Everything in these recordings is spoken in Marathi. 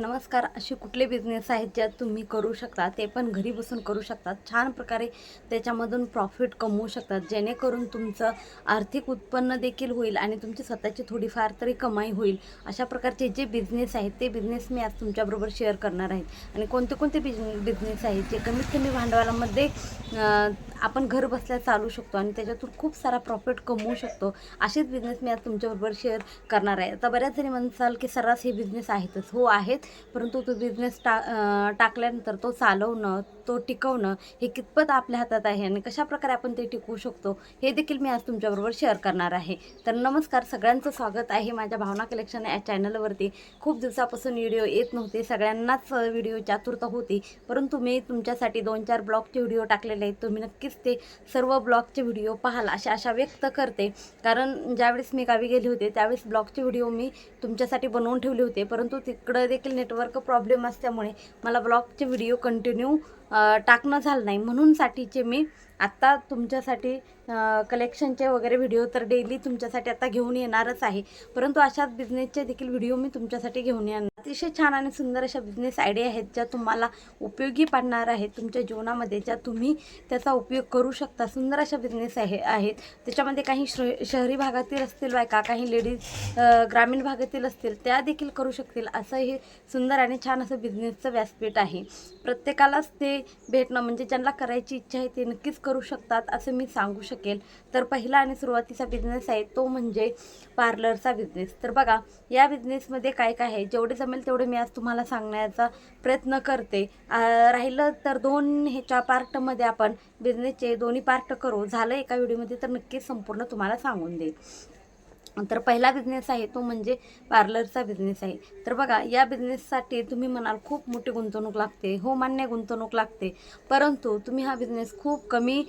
नमस्कार असे कुठले बिझनेस आहेत ज्यात तुम्ही करू शकता ते पण घरी बसून करू शकता. छान प्रकारे त्याच्यामधून प्रॉफिट कमवू शकतात जेणेकरून तुमचं आर्थिक उत्पन्न देखील होईल आणि तुमची स्वतःची थोडीफार तरी कमाई होईल. अशा प्रकारचे जे बिझनेस आहेत ते बिझनेस मी आज तुमच्याबरोबर शेअर करणार आहेत आणि कोणते कोणते बिझ बिझनेस आहेत जे कमीत कमी भांडवलामध्ये आपण घर बसल्या चालू शकतो आणि त्याच्यातून खूप सारा प्रॉफिट कमवू शकतो असेच बिझनेस मी आज तुमच्याबरोबर शेअर करणार आहे. आता बऱ्याच जणी म्हणसाल की सर्रास हे बिझनेस आहेतच. हो आहेत. परंतु तो बिझनेस टा टाकल्यानंतर तो चालवणं तो टिकवणं हे कितपत आपल्या हातात आहे आणि कशाप्रकारे आपण ते टिकवू शकतो हे देखील मी आज तुमच्याबरोबर शेअर करणार आहे. तर नमस्कार सगळ्यांचं स्वागत आहे माझ्या भावना कलेक्शन या चॅनलवरती खूप दिवसापासून व्हिडिओ येत नव्हते सगळ्यांनाच व्हिडिओची आतुरता होती. परंतु मी तुमच्यासाठी दोन चार ब्लॉगचे व्हिडिओ टाकलेले आहेत. तुम्ही नक्कीच ते सर्व ब्लॉगचे व्हिडिओ पाहाल अशा आशा व्यक्त करते. कारण ज्यावेळेस मी गावी गेले होते त्यावेळेस ब्लॉगचे व्हिडिओ मी तुमच्यासाठी बनवून ठेवले होते. परंतु तिकडं देखील नेटवर्क प्रॉब्लेम असल्यामुळे मला ब्लॉगचे व्हिडिओ कंटिन्यू टाकणं झालं नाही. म्हणूनसाठीचे मी आत्ता तुमच्यासाठी कलेक्शनचे वगैरे व्हिडिओ तर डेली तुमच्यासाठी आता घेऊन येणारच आहे. परंतु अशाच बिझनेसचे देखील व्हिडिओ मी तुमच्यासाठी घेऊन येणार. अतिशय छान आणि सुंदर अशा बिझनेस आयडिया आहेत ज्या तुम्हाला उपयोगी पडणार आहेत तुमच्या जीवनामध्ये ज्या तुम्ही त्याचा उपयोग करू शकता. सुंदर अशा बिझनेस आहे आहेत. त्याच्यामध्ये काही शहरी भागातील असतील बायका काही लेडीज ग्रामीण भागातील असतील त्या देखील करू शकतील. असं हे सुंदर आणि छान असं बिझनेसचं व्यासपीठ आहे. प्रत्येकालाच ते भेटणं म्हणजे ज्यांना करायची इच्छा आहे ते नक्कीच करू शकतात असं मी सांगू शकेल. तर पहिला आणि सुरुवातीचा बिझनेस आहे तो म्हणजे पार्लरचा बिझनेस तर बघा या बिझनेसमध्ये काय काय आहे? जेवढे जमेल तेवढे मी आज तुम्हाला सांगण्याचा प्रयत्न करते. राहिलं तर दोन ह्याच्या पार्टमध्ये आपण बिझनेसचे दोन्ही पार्ट करू. झालं एका व्हिडिओमध्ये तर नक्कीच संपूर्ण तुम्हाला सांगून देईल. तर पहिला बिझनेस आहे तो म्हणजे पार्लरचा बिझनेस आहे. तर बघा या बिझनेससाठी तुम्ही म्हणाल खूप मोठी गुंतवणूक लागते. हो मान्य गुंतवणूक लागते. परंतु तुम्ही हा बिझनेस खूप कमी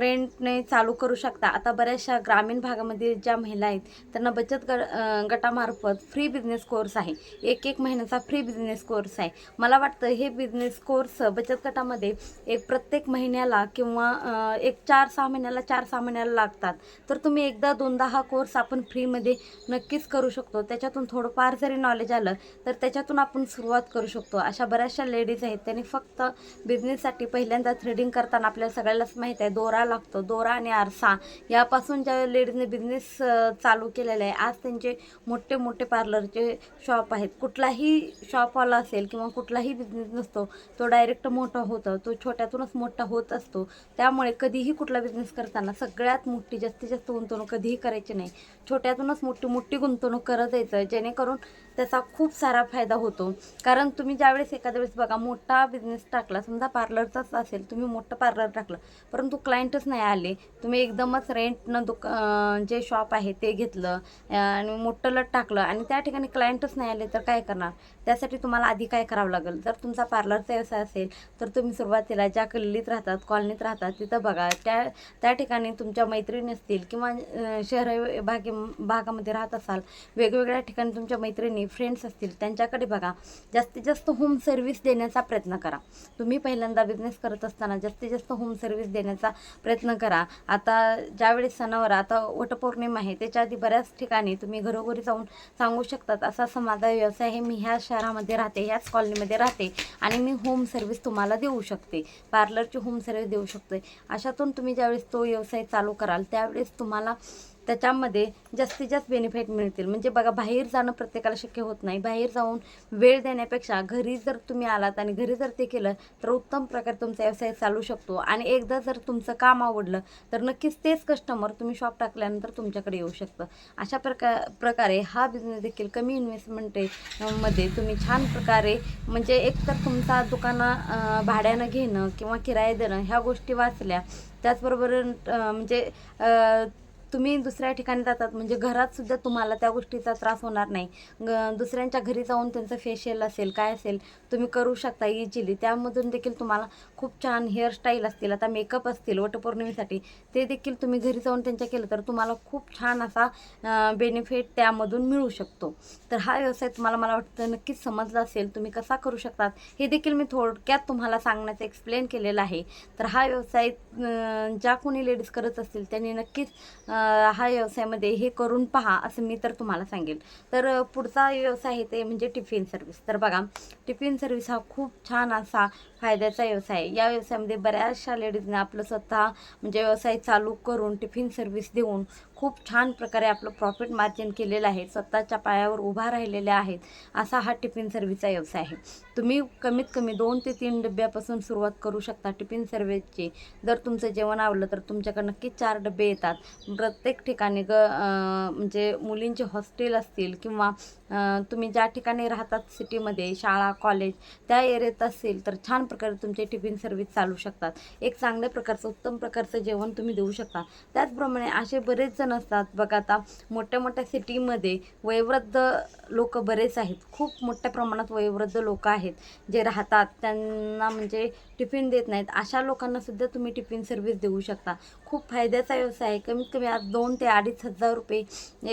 रेंटने चालू करू शकता. आता बऱ्याचशा ग्रामीण भागामध्ये ज्या महिला आहेत त्यांना बचत गट गटामार्फत फ्री बिझनेस कोर्स आहे. एक एक महिन्याचा फ्री बिझनेस कोर्स आहे. मला वाटतं हे बिझनेस कोर्स बचत गटामध्ये एक प्रत्येक महिन्याला किंवा एक चार सहा महिन्याला चार सहा महिन्याला लागतात. तर तुम्ही एकदा दोनदा हा कोर्स आपण फ्रीमध्ये नक्कीच करू शकतो. त्याच्यातून थोडंफार जरी नॉलेज आलं तर त्याच्यातून आपण सुरुवात करू शकतो. अशा बऱ्याचशा लेडीज आहेत त्यांनी फक्त बिझनेससाठी पहिल्यांदा थ्रेडिंग करताना आपल्याला सगळ्यालाच माहीत आहे दोरा लागतो. दोरा आणि आरसा यापासून ज्या लेडीजने बिझनेस चालू केलेला आहे आज त्यांचे मोठे मोठे पार्लरचे शॉप आहेत. कुठलाही शॉपवाला असेल किंवा कुठलाही बिझनेस नसतो तो डायरेक्ट मोठा होतो तो छोट्यातूनच मोठा होत असतो. त्यामुळे कधीही कुठला बिझनेस करताना सगळ्यात मोठी जास्तीत जास्त गुंतवणूक कधीही करायची नाही. छोट्यातूनच मोठी मोठी गुंतवणूक करत यायचं जेणेकरून त्याचा खूप सारा फायदा होतो. कारण तुम्ही ज्यावेळेस एखाद्या वेळेस बघा मोठा बिझनेस टाकला समजा पार्लरचाच असेल तुम्ही मोठं पार्लर टाकलं परंतु क्लायंटच नाही आले तुम्ही एकदमच रेंटनं दुक जे शॉप आहे ते घेतलं आणि मोठं लट टाकलं आणि त्या ठिकाणी क्लायंटच नाही आले तर काय करणार? त्यासाठी तुम्हाला आधी काय करावं लागेल? जर तुमचा पार्लरचा व्यवसाय असेल तर तुम्ही सुरुवातीला ज्या गल्लीत राहतात कॉलनीत राहतात तिथं बघा त्या त्या ठिकाणी तुमच्या मैत्रिणी असतील किंवा शहर भागे भागामध्ये राहत असाल वेगवेगळ्या ठिकाणी तुमच्या मैत्रिणी फ्रेंड्स असतील त्यांच्याकडे बघा. जास्तीत जास्त होम सर्व्हिस देण्याचा प्रयत्न करा. तुम्ही पहिल्यांदा बिझनेस करत असताना जास्तीत जास्त होम सर्व्हिस देण्याचा प्रयत्न करा. आता ज्यावेळेस सणावर आता वटपौर्णिमा आहे त्याच्या आधी बऱ्याच ठिकाणी तुम्ही घरोघरी जाऊन सांगू शकतात असा समाजा व्यवसाय हे मी ह्या शहरामध्ये राहते ह्याच कॉलनीमध्ये राहते आणि मी होम सर्व्हिस तुम्हाला देऊ शकते. पार्लरची होम सर्व्हिस देऊ शकते. अशातून तुम्ही ज्यावेळेस तो व्यवसाय चालू कराल त्यावेळेस तुम्हाला त्याच्यामध्ये जास्तीत जास्त बेनिफिट मिळतील. म्हणजे बघा बाहेर जाणं प्रत्येकाला शक्य होत नाही. बाहेर जाऊन वेळ देण्यापेक्षा घरी जर तुम्ही आलात आणि घरी जर ते केलं तर उत्तम प्रकारे तुमचा व्यवसाय चालू शकतो. आणि एकदा जर तुमचं काम आवडलं तर नक्कीच तेच कस्टमर तुम्ही शॉप टाकल्यानंतर तुमच्याकडे येऊ शकतं. अशा प्रका प्रकारे हा बिझनेस देखील कमी इन्व्हेस्टमेंटमध्ये तुम्ही छान प्रकारे म्हणजे एकतर तुमचा दुकाना भाड्यानं घेणं किंवा किराया देणं ह्या गोष्टी वाचल्या त्याचबरोबर म्हणजे तुम्ही दुसऱ्या ठिकाणी जातात म्हणजे घरात सुद्धा तुम्हाला त्या गोष्टीचा त्रास होणार नाही. ग- दुसऱ्यांच्या घरी जाऊन त्यांचं फेशियल असेल काय असेल तुम्ही करू शकता इझिली त्यामधून देखील तुम्हाला खूप छान हेअरस्टाईल असतील आता मेकअप असतील वटपौर्णिमेसाठी ते देखील तुम्ही घरी जाऊन त्यांच्या केलं तर तुम्हाला खूप छान असा बेनिफिट त्यामधून मिळू शकतो. तर हा व्यवसाय तुम्हाला मला वाटतं नक्कीच समजला असेल तुम्ही कसा करू शकतात हे देखील मी थोडक्यात तुम्हाला सांगण्याचं एक्सप्लेन केलेलं आहे. तर हा व्यवसाय ज्या कोणी लेडीज करत असतील त्यांनी नक्कीच हा व्यवसायामध्ये हे करून पहा असं मी तर तुम्हाला सांगेल. तर पुढचा व्यवसाय आहे ते म्हणजे टिफिन सर्व्हिस. तर बघा टिफिन सर्व्हिस हा खूप छान असा फायद्याचा व्यवसाय आहे. या व्यवसायामध्ये बऱ्याचशा लेडीजने आपलं स्वतः म्हणजे व्यवसाय चालू करून टिफिन सर्व्हिस देऊन खूप छान प्रकारे आपलं प्रॉफिट मार्जिन केलेलं आहे. स्वतःच्या पायावर उभा राहिलेल्या आहेत. असा हा टिफिन सर्व्हिसचा व्यवसाय आहे. तुम्ही कमीत कमी दोन ते तीन डब्यापासून सुरुवात करू शकता टिफिन सर्व्हिसची जर तुमचं जेवण आवडलं तर तुमच्याकडे नक्कीच चार डबे येतात. प्रत्येक ठिकाणी ग म्हणजे मुलींचे हॉस्टेल असतील किंवा तुम्ही ज्या ठिकाणी राहतात सिटीमध्ये शाळा कॉलेज त्या एरियात असेल तर छान प्रकारे तुमचे टिफिन सर्व्हिस चालू शकतात. एक चांगल्या प्रकारचं उत्तम प्रकारचं जेवण तुम्ही देऊ शकता. त्याचप्रमाणे असे बरेच जण असतात. बघा आता मोठ्या मोठ्या सिटीमध्ये वयोवृद्ध लोक बरेच आहेत. खूप मोठ्या प्रमाणात वयोवृद्ध लोक आहेत. जे राहतात त्यांना म्हणजे टिफिन देत नाहीत. अशा लोकांना सुद्धा तुम्ही टिफिन सर्व्हिस देऊ शकता. खूप फायद्याचा व्यवसाय आहे. कमीत कमी आज दोन ते अडीच हजार रुपये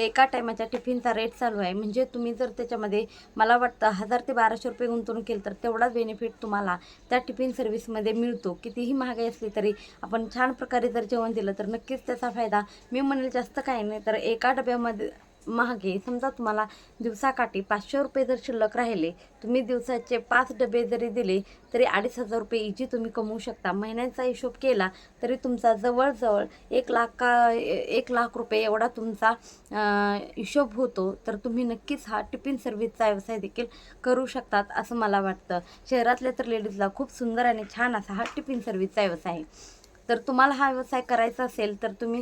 एका टायमाच्या टिफिनचा रेट चालू आहे. म्हणजे तुम्ही जर त्याच्यामध्ये मला वाटतं हजार ते बाराशे रुपये गुंतवणूक केली तर तेवढाच बेनिफिट तुम्हाला त्या टिफिन सर्व्हिसमध्ये मिळतो. कितीही महागाई असली तरी आपण छान प्रकारे जर जेवण दिलं तर नक्कीच त्याचा फायदा. मी म्हणेल जास्त काही नाही तर एका डब्यामध्ये महागे समजा तुम्हाला दिवसाकाठी पाचशे रुपये जर शिल्लक राहिले तुम्ही दिवसाचे पाच डबे जरी दिले तरी अडीच हजार रुपये इजी तुम्ही कमवू शकता. महिन्याचा हिशोब केला तरी तुमचा जवळजवळ एक लाख का एक लाख रुपये एवढा तुमचा हिशोब होतो. तर तुम्ही नक्कीच हा टिफिन सर्व्हिसचा व्यवसाय देखील करू शकतात असं मला वाटतं. शहरातल्या तर लेडीजला खूप सुंदर आणि छान असा हा टिफिन सर्व्हिसचा व्यवसाय आहे. तर तुम्हाला हा व्यवसाय करायचा असेल तर तुम्ही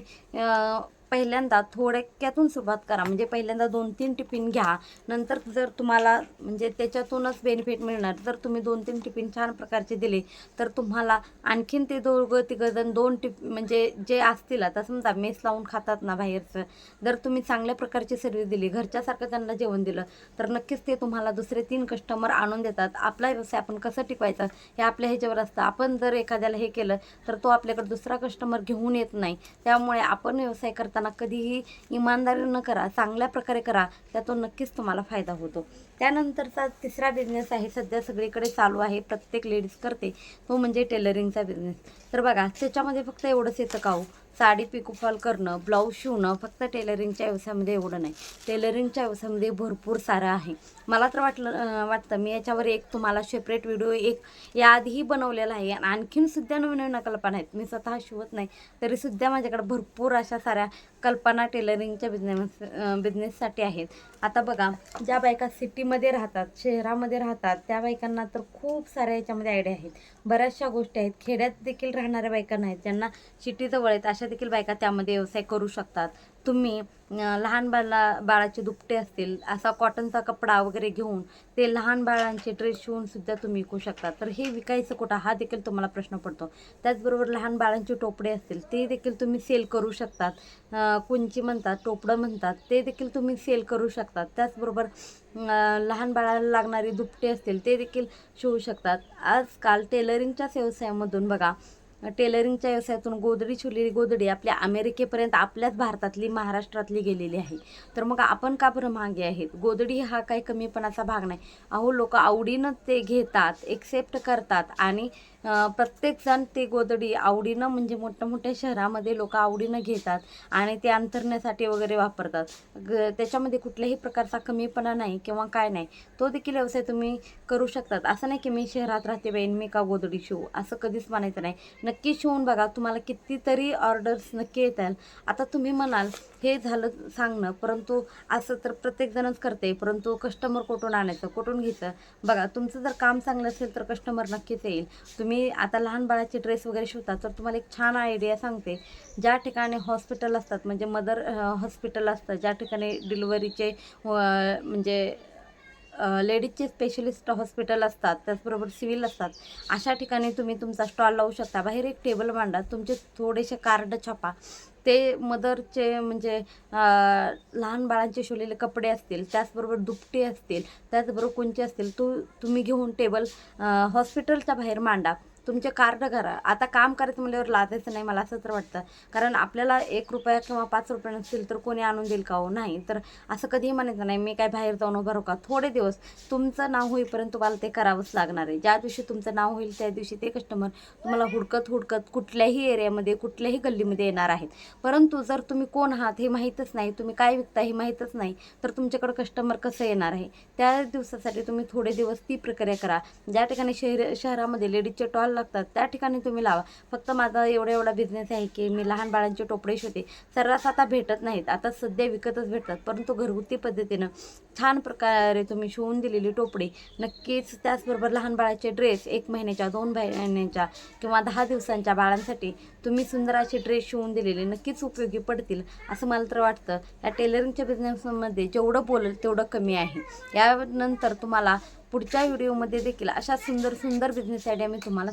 पहिल्यांदा थोडक्यातून सुरुवात करा. म्हणजे पहिल्यांदा दोन तीन टिफिन घ्या. नंतर जर तुम्हाला म्हणजे त्याच्यातूनच बेनिफिट मिळणार. जर तुम्ही दोन तीन टिफिन छान प्रकारचे दिले तर तुम्हाला आणखीन ते दोघं तिघंजण दोन टिप म्हणजे जे असतील आता समजा मेस लावून खातात ना बाहेरचं जर तुम्ही चांगल्या प्रकारची सर्विस दिली घरच्यासारखं त्यांना जेवण दिलं तर नक्कीच ते तुम्हाला दुसरे तीन कस्टमर आणून देतात. आपला व्यवसाय आपण कसं टिकवायचा हे आपल्या ह्याच्यावर असतं. आपण जर एखाद्याला हे केलं तर तो आपल्याकडे दुसरा कस्टमर घेऊन येत नाही. त्यामुळे आपण व्यवसाय करता करताना कधीही इमानदारी न करा चांगल्या प्रकारे करा त्यातून नक्कीच तुम्हाला फायदा होतो. त्यानंतरचा तिसरा बिझनेस आहे सध्या सगळीकडे चालू आहे प्रत्येक लेडीज करते. तो म्हणजे टेलरिंगचा बिझनेस तर बघा त्याच्यामध्ये फक्त एवढंच येतं का हो? साडी पिकोफॉल करणं ब्लाऊज शिवणं फक्त टेलरिंगच्या व्यवसायामध्ये एवढं नाही. टेलरिंगच्या व्यवसायामध्ये भरपूर सारं आहे. मला तर वाटलं वाटतं मी याच्यावर एक तुम्हाला सेपरेट व्हिडिओ एक याआधीही बनवलेला आहे. आणि आणखीन सुद्धा नवीन नवीन कल्पना आहेत. मी स्वतः शिवत नाही. तरीसुद्धा माझ्याकडे भरपूर अशा साऱ्या कल्पना टेलरिंगच्या बिझनेस बिझनेससाठी आहेत. आता बघा ज्या बायका सिटी सिटीमध्ये राहतात शहरामध्ये राहतात त्या बायकांना तर खूप साऱ्या याच्यामध्ये आयडिया आहेत. बऱ्याचशा गोष्टी आहेत. खेड्यात देखील राहणाऱ्या बायकांना आहेत ज्यांना सिटीजवळ आहेत अशा देखील बायका त्यामध्ये व्यवसाय करू शकतात. तुम्ही लहान बाला बाळाचे दुपटे असतील असा कॉटनचा कपडा वगैरे घेऊन ते लहान बाळांचे ड्रेस शिवून सुद्धा तुम्ही विकू शकता. तर हे विकायचं कुठं? हा देखील तुम्हाला प्रश्न पडतो. त्याचबरोबर लहान बाळांचे टोपडे असतील ते देखील तुम्ही सेल करू शकतात. कुंची म्हणतात? टोपडं म्हणतात. ते देखील तुम्ही सेल करू शकतात. त्याचबरोबर लहान बाळाला लागणारी दुपटे असतील ते देखील शिवू शकतात. आजकाल टेलरिंगच्याच व्यवसायामधून बघा टेलरिंगच्या व्यवसायातून गोदडी छुलेली गोदडी आपल्या अमेरिकेपर्यंत आपल्याच भारतातली महाराष्ट्रातली गेलेली आहे. तर मग आपण का बरं मागे आहेत? गोदडी हा काही कमीपणाचा भाग नाही. अहो लोक आवडीनं ते घेतात एक्सेप्ट करतात आणि प्रत्येकजण ते गोदडी आवडीनं म्हणजे मोठ्या मोठ्या शहरामध्ये लोक आवडीनं घेतात आणि ते अंतरण्यासाठी वगैरे वापरतात. ग त्याच्यामध्ये कुठल्याही प्रकारचा कमीपणा नाही किंवा काय नाही तो देखील व्यवसाय तुम्ही करू शकतात. असं नाही की मी शहरात राहते बाईन मी का गोदडी शिवू असं कधीच म्हणायचं नाही. नक्की शिवून बघा तुम्हाला कितीतरी ऑर्डर्स नक्की येतात आता तुम्ही म्हणाल हे झालं सांगणं परंतु असं तर प्रत्येकजणच करते परंतु कस्टमर कुठून आणायचं कुठून घ्यायचं? बघा तुमचं जर काम चांगलं असेल तर कस्टमर नक्कीच येईल. तुम्ही आता लहान बाळाचे ड्रेस वगैरे शिवता तर तुम्हाला एक छान आयडिया सांगते. ज्या ठिकाणी हॉस्पिटल असतात म्हणजे मदर हॉस्पिटल असतं ज्या ठिकाणी डिलिव्हरीचे म्हणजे लेडीजचे स्पेशलिस्ट हॉस्पिटल असतात त्याचबरोबर सिव्हिल असतात अशा ठिकाणी तुम्ही तुमचा स्टॉल लावू शकता. बाहेर एक टेबल मांडा तुमचे थोडेसे कार्ड छापा. ते मदरचे म्हणजे लहान बाळांचे शिवलेले कपडे असतील त्याचबरोबर दुपटे असतील त्याचबरोबर कोणचे असतील तू तुम्ही घेऊन टेबल हॉस्पिटलच्या बाहेर मांडा. तुमचे कार्ड करा आता काम करायचं म्हणल्यावर लाजायचं नाही मला असं तर वाटतं. कारण आपल्याला एक रुपया किंवा पाच रुपये नसतील तर कोणी आणून देईल का हो? नाही. तर असं कधीही म्हणायचं नाही मी काय बाहेर जाऊन उभं का? थोडे दिवस. तुमचं नाव होईपर्यंत तुम्हाला ते करावंच लागणार आहे. ज्या दिवशी तुमचं नाव होईल त्या दिवशी ते कस्टमर तुम्हाला हुडकत हुडकत कुठल्याही एरियामध्ये कुठल्याही गल्लीमध्ये येणार आहेत. परंतु जर तुम्ही कोण आहात हे माहीतच नाही तुम्ही काय विकता हे माहीतच नाही तर तुमच्याकडं कस्टमर कसं येणार आहे? त्या दिवसासाठी तुम्ही थोडे दिवस ती प्रक्रिया करा. ज्या ठिकाणी शहर शहरामध्ये लेडीजचे टॉल लागतात त्या ठिकाणी तुम्ही लावा. फक्त माझा एवढा एवढा बिझनेस आहे की मी लहान बाळांचे टोपडे शिवते. सर्रास आता भेटत नाहीत. आता सध्या विकतच भेटतात. परंतु घरगुती पद्धतीनं छान प्रकारे तुम्ही शिवून दिलेली टोपडी नक्कीच त्याचबरोबर लहान बाळाचे ड्रेस एक महिन्याच्या दोन महिन्याच्या किंवा दहा दिवसांच्या बाळांसाठी तुम्ही सुंदर असे ड्रेस शिवून दिलेले नक्कीच उपयोगी पडतील असं मला तर वाटतं. या टेलरिंगच्या बिझनेसमध्ये जेवढं बोलेल तेवढं कमी आहे. यानंतर तुम्हाला पुढच्या व्हिडिओमध्ये देखील अशा सुंदर सुंदर बिझनेस आयडिया मी तुम्हाला